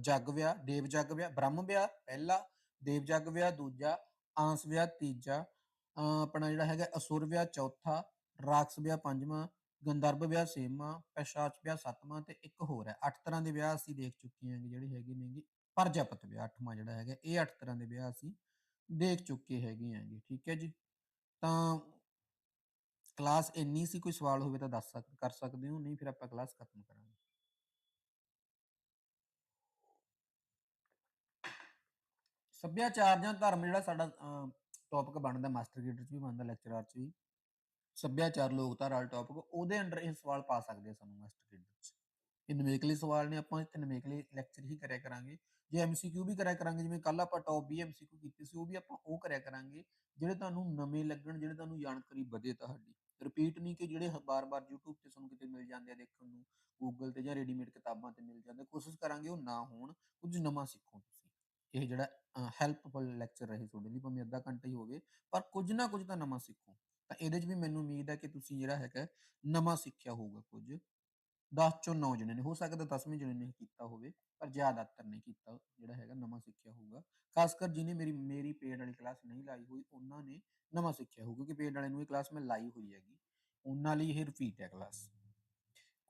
ਜਗ ਵਿਆਹ ਦੇਵ ਜਗ ਵਿਆਹ ਬ੍ਰਹਮ ਵਿਆਹ ਪਹਿਲਾ ਦੇਵ ਜਗ ਵਿਆਹ ਦੂਜਾ ਆਂਸ ਵਿਆਹ ਤੀਜਾ ਅ, ਆਪਣਾ ਜਿਹੜਾ ਹੈਗਾ ਅਸੁਰ ਵਿਆਹ ਚੌਥਾ ਰਾਖਸ ਵਿਆਹ ਪੰਜਵਾਂ, ਗੰਧਰਵ ਵਿਆਹ ਛੇਵਾਂ, ਪੈਸ਼ਾਚ ਵਿਆਹ ਸੱਤਵਾਂ ਤੇ ਇੱਕ ਹੋਰ ਹੈ। ਅੱਠ ਤਰ੍ਹਾਂ ਦੇ ਵਿਆਹ ਅਸੀਂ ਦੇਖ ਚੁੱਕੇ ਹਾਂ ਜਿਹੜੇ ਹੈਗੇ ਨੇਗੇ। ਪਰਜਾਪਤ ਵਿਆਹ ਅੱਠਵਾਂ ਜਿਹੜਾ ਹੈਗਾ, ਇਹ ਅੱਠ ਤਰ੍ਹਾਂ ਦੇ ਵਿਆਹ ਅਸੀਂ ਦੇਖ ਚੁੱਕੇ ਹੈਗੇ ਆਂਗੇ ਠੀਕ ਹੈ ਜੀ? ਤਾਂ ਕਲਾਸ ਇੰਨੀ ਸੀ, ਕੋਈ ਸਵਾਲ ਹੋਵੇ ਤਾਂ ਦੱਸ ਸਕ, ਕਰ ਸਕਦੇ ਹੋ, ਨਹੀਂ ਫਿਰ ਆਪਾਂ ਕਲਾਸ ਖਤਮ ਕਰਾਂਗੇ। ਸੱਭਿਆਚਾਰ ਜਾਂ ਧਰਮ ਜਿਹੜਾ ਸਾਡਾ ਟੌਪਿਕ ਬਣਦਾ, ਮਾਸਟਰ ਗ੍ਰੇਡਰ ਚ ਵੀ ਬਣਦਾ ਲੈਕਚਰਰ ਚ ਵੀ ਸੱਭਿਆਚਾਰ ਲੋਕਧਾਰਾ ਵਾਲਾ ਟੌਪਿਕ ਉਹਦੇ ਅੰਡਰ ਇਹ ਸਵਾਲ ਪਾ ਸਕਦੇ ਆ ਸਾਨੂੰ ਮਾਸਟਰ ਗ੍ਰੇਡਰ ਚ ਇਹ ਨਵੇਕਲੇ ਸਵਾਲ ਨੇ, ਆਪਾਂ ਇੱਥੇ ਨਵੇਕਲੇ ਲੈਕਚਰ ਹੀ ਕਰਿਆ ਕਰਾਂਗੇ। ਜੇ ਐਮਸੀਕਿਊ ਵੀ ਕਰਿਆ ਕਰਾਂਗੇ, ਜਿਵੇਂ ਕੱਲ ਆਪਾਂ ਟੌਪ 20 ਐਮਸੀਕਿਊ ਕੀਤੇ ਸੀ, ਉਹ ਵੀ ਆਪਾਂ ਉਹ ਕਰਿਆ ਕਰਾਂਗੇ, ਜਿਹੜੇ ਤੁਹਾਨੂੰ ਨਵੇਂ ਲੱਗਣ, ਜਿਹੜੇ ਤੁਹਾਨੂੰ ਜਾਣਕਾਰੀ ਵਧੇ ਤੁਹਾਡੀ। ਰਿਪੀਟ ਨਹੀਂ ਕਿ ਜਿਹੜੇ ਬਾਰ-ਬਾਰ YouTube ਤੇ ਤੁਹਾਨੂੰ ਕਿਤੇ ਮਿਲ ਜਾਂਦੇ ਆ ਦੇਖਣ ਨੂੰ, Google ਤੇ ਜਾਂ ਰੈਡੀਮੇਡ ਕਿਤਾਬਾਂ ਤੇ ਮਿਲ ਜਾਂਦੇ, ਕੋਸ਼ਿਸ਼ ਕਰਾਂਗੇ ਉਹ ਨਾ ਹੋਣ, ਕੁਝ ਨਵਾਂ ਸਿੱਖੋ ਤੁਸੀਂ। ਇਹ ਜਿਹੜਾ ਹੈਲਪਫੁਲ ਲੈਕਚਰ ਰਹੇ ਤੁਹਾਡੇ ਲਈ, ਭਾਵੇਂ ਅੱਧਾ ਘੰਟਾ ਹੀ ਹੋਵੇ, ਪਰ ਕੁਝ ਨਾ ਕੁਝ ਤਾਂ ਨਵਾਂ ਸਿੱਖੋ। ਤਾਂ ਇਹਦੇ 'ਚ ਵੀ ਮੈਨੂੰ ਉਮੀਦ ਹੈ ਕਿ ਤੁਸੀਂ ਜਿਹੜਾ ਹੈਗਾ ਨਵਾਂ ਸਿੱਖਿਆ ਹੋਊਗਾ ਕੁਝ। 10 ਚੋਂ 9 ਜਣੇ ਨੇ, ਹੋ ਸਕਦਾ 10ਵੇਂ ਜਣੇ ਨੇ ਕੀਤਾ ਹੋਵੇ, ਪਰ ਜ਼ਿਆਦਾਤਰ ਨੇ ਕੀਤਾ ਜਿਹੜਾ ਹੈਗਾ ਨਵਾਂ ਸਿੱਖਿਆ ਹੋਊਗਾ। ਖਾਸ ਕਰ ਜਿਹਨੇ ਮੇਰੀ ਮੇਰੀ ਪੇਡ ਵਾਲੀ ਕਲਾਸ ਨਹੀਂ ਲਾਈ ਹੋਈ, ਉਹਨਾਂ ਨੇ ਨਵਾਂ ਸਿੱਖਿਆ ਹੋਊਗਾ ਕਿਉਂਕਿ ਪੇਡ ਵਾਲੇ ਨੂੰ ਇਹ ਕਲਾਸ ਮੈਂ ਲਾਈ ਹੋਈ ਹੈਗੀ। ਉਹਨਾਂ ਲਈ ਇਹ ਰਿਪੀਟ ਹੈ ਕਲਾਸ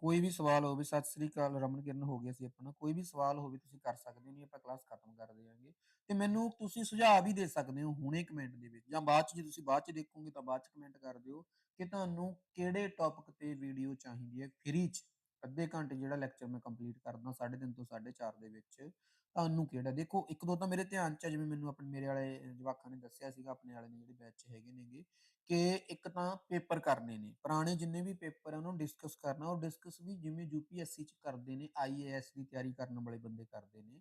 ਕੋਈ ਵੀ ਸਵਾਲ ਹੋਵੇ, ਸਤਿ ਸ੍ਰੀ ਅਕਾਲ ਰਮਨ ਕਿਰਨ ਹੋ ਗਿਆ ਸੀ ਆਪਣਾ, ਕੋਈ ਵੀ ਸਵਾਲ ਹੋਵੇ ਤੁਸੀਂ ਕਰ ਸਕਦੇ ਹੋ ਨਹੀਂ ਆਪਾਂ ਕਲਾਸ ਖਤਮ ਕਰ ਦੇਵਾਂਗੇ ਤੇ ਮੈਨੂੰ ਤੁਸੀਂ ਸੁਝਾਅ ਵੀ ਦੇ ਸਕਦੇ ਹੋ ਹੁਣੇ ਕਮੈਂਟ ਦੇ ਵਿੱਚ, ਜਾਂ ਬਾਅਦ ਚ ਜੇ ਤੁਸੀਂ ਬਾਅਦ ਚ ਦੇਖੋਗੇ ਤਾਂ ਬਾਅਦ ਚ ਕਮੈਂਟ ਕਰ ਦਿਓ ਕਿ ਤੁਹਾਨੂੰ ਕਿਹੜੇ ਟੌਪਿਕ ਤੇ ਵੀਡੀਓ ਚਾਹੀਦੀ ਹੈ ਫ੍ਰੀ ਚ। ਅੱਧੇ ਘੰਟੇ ਜਿਹੜਾ ਲੈਕਚਰ ਮੈਂ ਕੰਪਲੀਟ ਕਰਦਾ 3:30 ਤੋਂ 4:30 ਦੇ ਵਿੱਚ। ਤੁਹਾਨੂੰ ਕਿਹੜਾ? ਦੇਖੋ ਇੱਕ ਦੋ ਤਾਂ ਮੇਰੇ ਧਿਆਨ ਚ ਆ, ਜਿਵੇਂ ਮੈਨੂੰ ਆਪਣੇ ਮੇਰੇ ਵਾਲੇ ਜਵਾਕਾਂ ਨੇ ਦੱਸਿਆ ਸੀਗਾ ਆਪਣੇ ਵਾਲੇ ਨੇ ਜਿਹੜੇ ਬੈਚ ਹੈਗੇ ਨੇਗੇ ਕਿ ਇੱਕ ਤਾਂ ਪੇਪਰ ਕਰਨੇ ਨੇ। ਪੁਰਾਣੇ ਜਿੰਨੇ ਵੀ ਪੇਪਰ ਆ ਉਹਨਾਂ ਨੂੰ ਡਿਸਕਸ ਕਰਨਾ ਉਹ ਡਿਸਕਸ ਵੀ ਜਿਵੇਂ ਯੂਪੀਐਸਸੀ ਚ ਕਰਦੇ ਨੇ ਆਈਏਐਸ ਦੀ ਤਿਆਰੀ ਕਰਨ ਵਾਲੇ ਬੰਦੇ ਕਰਦੇ ਨੇ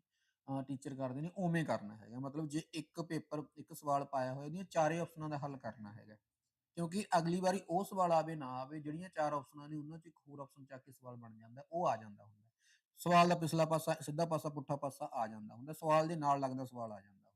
ਟੀਚਰ ਕਰਦੇ ਨੇ ਉਵੇਂ ਕਰਨਾ ਹੈਗਾ। ਮਤਲਬ ਜੇ ਇੱਕ ਪੇਪਰ ਇੱਕ ਸਵਾਲ ਪਾਇਆ ਹੋਇਆ ਉਹਦੀਆਂ ਚਾਰੇ ਆਪਸ਼ਨਾਂ ਦਾ ਹੱਲ ਕਰਨਾ ਹੈਗਾ। ਕਿਉਂਕਿ ਅਗਲੀ ਵਾਰੀ ਉਹ ਸਵਾਲ ਆਵੇ ਨਾ ਆਵੇ ਜਿਹੜੀਆਂ ਚਾਰ ਆਪਸ਼ਨਾਂ ਨੇ ਉਹਨਾਂ 'ਚ ਇੱਕ ਹੋਰ ਆਪਸ਼ਨ ਚੱਕ ਕੇ ਸਵਾਲ ਬਣ ਜਾਂਦਾ ਉਹ ਆ ਜਾਂਦਾ ਹੁੰਦਾ। ਸਵਾਲ ਦਾ ਪਿਛਲਾ ਪਾਸਾ, ਸਿੱਧਾ ਪਾਸਾ, ਪੁੱਠਾ ਪਾਸਾ ਆ ਜਾਂਦਾ ਹੁੰਦਾ, ਸਵਾਲ ਦੇ ਨਾਲ ਲੱਗਦਾ ਸਵਾਲ ਆ ਜਾਂਦਾ ਹੁੰਦਾ।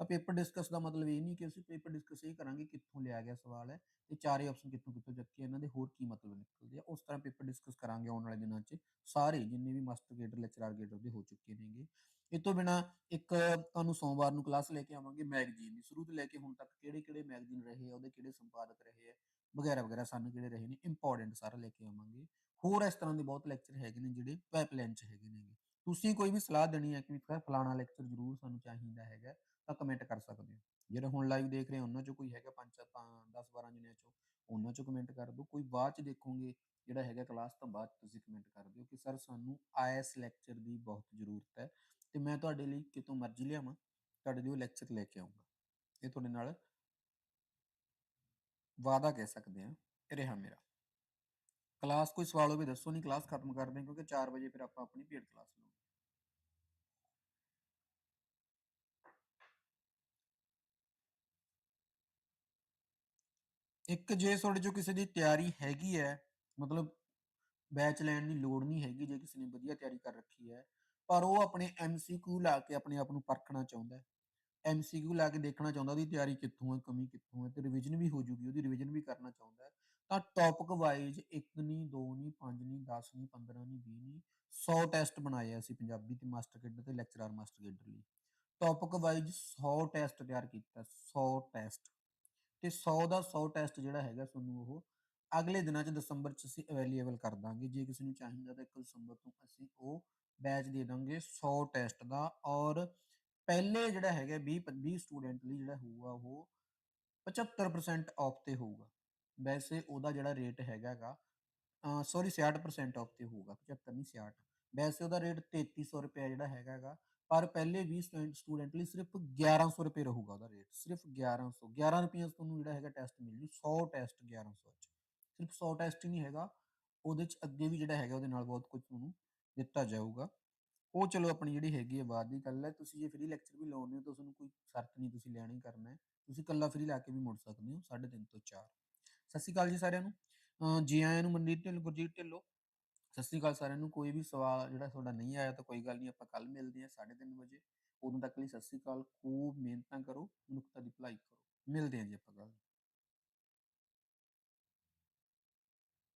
ਤਾਂ ਪੇਪਰ ਡਿਸਕਸ ਦਾ ਮਤਲਬ ਇਹ ਨਹੀਂ ਕਿ ਅਸੀਂ ਪੇਪਰ ਡਿਸਕਸ ਇਹ ਕਰਾਂਗੇ ਕਿੱਥੋਂ ਲਿਆ ਗਿਆ ਸਵਾਲ ਹੈ ਤੇ ਚਾਰੇ ਆਪਸ਼ਨ ਕਿੱਥੋਂ ਕਿੱਥੋਂ ਚੱਕੇ ਇਹਨਾਂ ਦੇ ਹੋਰ ਕੀ ਮਤਲਬ ਨਿਕਲਦੇ ਆ, ਉਸ ਤਰ੍ਹਾਂ ਪੇਪਰ ਡਿਸਕਸ ਕਰਾਂਗੇ ਆਉਣ ਵਾਲੇ ਦਿਨਾਂ 'ਚ, ਸਾਰੇ ਜਿੰਨੇ ਵੀ ਮਾਸਟਰ ਗੇਡਰ ਲੈਕਚਰਰ ਗੇਡਰ ਦੇ ਹੋ ਚੁੱਕੇ ਨੇਗੇ। ਇਹ ਤੋਂ ਬਿਨਾ ਇੱਕ ਤੁਹਾਨੂੰ ਸੋਮਵਾਰ ਨੂੰ ਕਲਾਸ ਲੈ ਕੇ ਆਵਾਂਗੇ ਮੈਗਜ਼ੀਨ ਦੀ, ਸ਼ੁਰੂ ਤੋਂ ਲੈ ਕੇ ਹੁਣ ਤੱਕ ਕਿਹੜੇ ਕਿਹੜੇ ਮੈਗਜ਼ੀਨ ਰਹੇ ਆ, ਉਹਦੇ ਕਿਹੜੇ ਸੰਪਾਦਕ ਰਹੇ ਆ, ਵਗੈਰਾ ਵਗੈਰਾ ਸਾਨੂੰ ਕਿਹੜੇ ਰਹੇ ਨੇ, ਇੰਪੋਰਟੈਂਟ ਸਾਰਾ ਲੈ ਕੇ ਆਵਾਂਗੇ। ਹੋਰ ਇਸ ਤਰ੍ਹਾਂ ਦੇ ਬਹੁਤ ਲੈਕਚਰ ਹੈਗੇ ਨੇ ਜਿਹੜੇ ਪਾਈਪਲਾਈਨ 'ਚ ਹੈਗੇ ਨੇਗੇ। ਤੁਸੀਂ ਕੋਈ ਵੀ ਸਲਾਹ ਦੇਣੀ ਹੈ ਕਿ ਸਰ ਫਲਾਣਾ ਲੈਕਚਰ ਜ਼ਰੂਰ ਸਾਨੂੰ ਚਾਹੀਦਾ ਹੈਗਾ, ਤਾਂ ਕਮੈਂਟ ਕਰ ਸਕਦੇ ਹੋ। ਜਿਹੜੇ ਹੁਣ ਲਾਈਵ ਦੇਖ ਰਹੇ ਉਹਨਾਂ 'ਚੋਂ ਕੋਈ ਹੈਗਾ ਪੰਜ ਚਾਰ 10 12 ਜਣਿਆਂ 'ਚੋਂ, ਉਹਨਾਂ 'ਚੋਂ ਕਮੈਂਟ ਕਰ ਦਿਓ। ਕੋਈ ਬਾਅਦ 'ਚ ਦੇਖੋਗੇ ਜਿਹੜਾ ਹੈਗਾ ਕਲਾਸ ਤੋਂ ਬਾਅਦ ਤੁਸੀਂ ਕਮੈਂਟ ਕਰ ਦਿਓ ਕਿ ਸਰ ਸਾਨੂੰ ਆਈਐਸ ਲੈਕਚਰ ਦੀ ਬਹੁਤ ਜ਼ਰੂਰਤ ਹੈ ਤੇ ਮੈਂ ਤੁਹਾਡੇ ਲਈ ਕਿਤੋਂ ਮਰਜ਼ੀ ਲਿਆਵਾਂ, ਤੁਹਾਡੇ ਲਈ ਲੈਕਚਰ ਲੈ ਕੇ ਆਉਂਗਾ ਇਹ ਤੁਹਾਡੇ ਨਾਲ ਵਾਅਦਾ ਕਹਿ ਸਕਦੇ ਆ ਰਿਹਾ ਮੇਰਾ। ਕਲਾਸ ਕੋਈ ਸਵਾਲ ਹੋਵੇ ਦੱਸੋ, ਨਹੀਂ ਕਲਾਸ ਖਤਮ ਕਰਦੇ ਹਾਂ ਕਿਉਂਕਿ 4 ਵਜੇ ਫਿਰ ਆਪਾਂ ਆਪਣੀ ਪੇਡ ਕਲਾਸ ਲਵਾਂਗੇ ਇੱਕ ਜੇ ਤੁਹਾਡੇ ਚੋਂ ਕਿਸੇ ਦੀ ਤਿਆਰੀ ਹੈਗੀ ਹੈ, ਮਤਲਬ ਬੈਚ ਲੈਣ ਦੀ ਲੋੜ ਨਹੀਂ ਹੈਗੀ, ਜੇ ਕਿਸੇ ਨੇ ਵਧੀਆ ਤਿਆਰੀ ਕਰ ਰੱਖੀ ਹੈ, ਪਰ ਉਹ ਆਪਣੇ ਐਮਸੀਕਿਊ ਲਾ ਕੇ ਆਪਣੇ ਆਪ ਨੂੰ ਪਰਖਣਾ ਚਾਹੁੰਦਾ ਹੈ। ਐਮਸੀਕਿਊ ਲਾ ਕੇ ਦੇਖਣਾ ਚਾਹੁੰਦਾ, ਉਹਦੀ ਤਿਆਰੀ ਕਿੱਥੋਂ ਹੈ, ਕਮੀ ਕਿੱਥੋਂ ਹੈ, ਤੇ ਰਿਵੀਜ਼ਨ ਵੀ ਹੋ ਜੂਗੀ, ਉਹਦੀ ਰਿਵੀਜ਼ਨ ਵੀ ਕਰਨਾ ਚਾਹੁੰਦਾ ਹੈ। ਤਾਂ ਟੌਪਿਕ ਵਾਈਜ਼ ਇੱਕ ਨਹੀਂ ਦੋ ਨਹੀਂ ਪੰਜ ਨਹੀਂ 10 ਨਹੀਂ 15 ਨਹੀਂ 20 ਨਹੀਂ 100 ਟੈਸਟ ਬਣਾਏ ਅਸੀਂ ਪੰਜਾਬੀ ਤੇ ਮਾਸਟਰ ਕੇਡਰ ਤੇ ਲੈਕਚਰਰ ਮਾਸਟਰ ਕੇਡਰ ਲਈ। ਟੌਪਿਕ ਵਾਈਜ਼ 100 ਟੈਸਟ ਤਿਆਰ ਕੀਤਾ 100 ਟੈਸਟ ਤੇ 100 ਦਾ 100 ਟੈਸਟ ਜਿਹੜਾ ਹੈਗਾ ਤੁਹਾਨੂੰ ਉਹ ਅਗਲੇ ਦਿਨਾਂ 'ਚ ਦਸੰਬਰ 'ਚ ਅਸੀਂ ਅਵੇਲੇਬਲ ਕਰ ਦਾਂਗੇ। ਜੇ ਕਿਸੇ ਨੂੰ ਚਾਹੀਦਾ ਤਾਂ 1 ਦਸੰਬਰ ਤੋਂ ਅਸੀਂ ਉਹ ਬੈਚ ਦੇ ਦਾਂਗੇ 100 ਟੈਸਟ ਦਾ ਔਰ ਪਹਿਲੇ ਜਿਹੜਾ ਹੈਗਾ 20 20 ਸਟੂਡੈਂਟ ਲਈ ਜਿਹੜਾ ਹੋਊਗਾ ਉਹ 75% ਆਫ ਤੇ ਹੋਊਗਾ। ਵੈਸੇ ਉਹਦਾ ਜਿਹੜਾ ਰੇਟ ਹੈਗਾਗਾ ਸੌਰੀ 66% ਆਫ ਤੇ ਹੋਊਗਾ 75 ਨਹੀਂ 66 ਵੈਸੇ ਉਹਦਾ ਰੇਟ 3300 ਰੁਪਏ ਜਿਹੜਾ ਹੈਗਾਗਾ ਪਰ ਪਹਿਲੇ 20 ਸਟੂਡੈਂਟ ਲਈ ਸਿਰਫ 1100 ਰੁਪਏ ਰਹੂਗਾ ਉਹਦਾ ਰੇਟ ਸਿਰਫ 1100 11 ਰੁਪਏ ਤੁਹਾਨੂੰ ਜਿਹੜਾ ਹੈਗਾ ਟੈਸਟ ਮਿਲ ਜੂ 100 ਟੈਸਟ 1100 ਚ। ਸਿਰਫ 100 ਟੈਸਟ ਹੀ ਨਹੀਂ ਹੈਗਾ, ਉਹਦੇ ਚ ਅੱਗੇ ਵੀ ਜਿਹੜਾ ਹੈਗਾ ਉਹਦੇ ਨਾਲ ਬਹੁਤ ਕੁਝ ਤੁਹਾਨੂੰ ਦਿੱਤਾ ਜਾਊਗਾ। ਉਹ ਚਲੋ ਆਪਣੀ ਜਿਹੜੀ ਹੈਗੀ ਹੈ ਬਾਅਦ ਦੀ ਗੱਲ ਹੈ, ਤੁਸੀਂ ਜੇ ਫ੍ਰੀ ਲੈਕਚਰ ਵੀ ਲਾਉਣੇ ਹੋ ਤਾਂ ਤੁਹਾਨੂੰ ਕੋਈ ਸ਼ਰਤ ਨਹੀਂ, ਤੁਸੀਂ ਲੈਣਾ ਹੀ ਕਰਨਾ ਹੈ। ਤੁਸੀਂ ਇਕੱਲਾ ਫ੍ਰੀ ਲਾ ਕੇ ਵੀ ਮੁੜ ਸਕਦੇ ਹੋ 3.5 ਤੋਂ 4 ਸਤਿ ਸ਼੍ਰੀ ਅਕਾਲ ਜੀ ਸਾਰਿਆਂ ਨੂੰ। ਅਹ ਜੀ ਆਇਆਂ ਨੂੰ ਮਨਦੀਪ ਢਿੱਲੋਂ, ਗੁਰਜੀਤ ਢਿੱਲੋਂ। ਸਤਿ ਸ਼੍ਰੀ ਅਕਾਲ ਸਾਰਿਆਂ ਨੂੰ। ਕੋਈ ਵੀ ਸਵਾਲ ਜਿਹੜਾ ਤੁਹਾਡਾ ਨਹੀਂ ਆਇਆ ਤਾਂ ਕੋਈ ਗੱਲ ਨਹੀਂ, ਆਪਾਂ ਕੱਲ ਮਿਲਦੇ ਹਾਂ 3:30 ਵਜੇ। ਉਦੋਂ ਤੱਕ ਲਈ ਸਤਿ ਸ਼੍ਰੀ ਅਕਾਲ। ਖੂਬ ਮਿਹਨਤਾਂ ਕਰੋ, ਮਨੁੱਖਤਾ ਦੀ ਭਲਾਈ ਕਰੋ। ਮਿਲਦੇ ਹਾਂ ਜੀ ਆਪਾਂ ਕੱਲ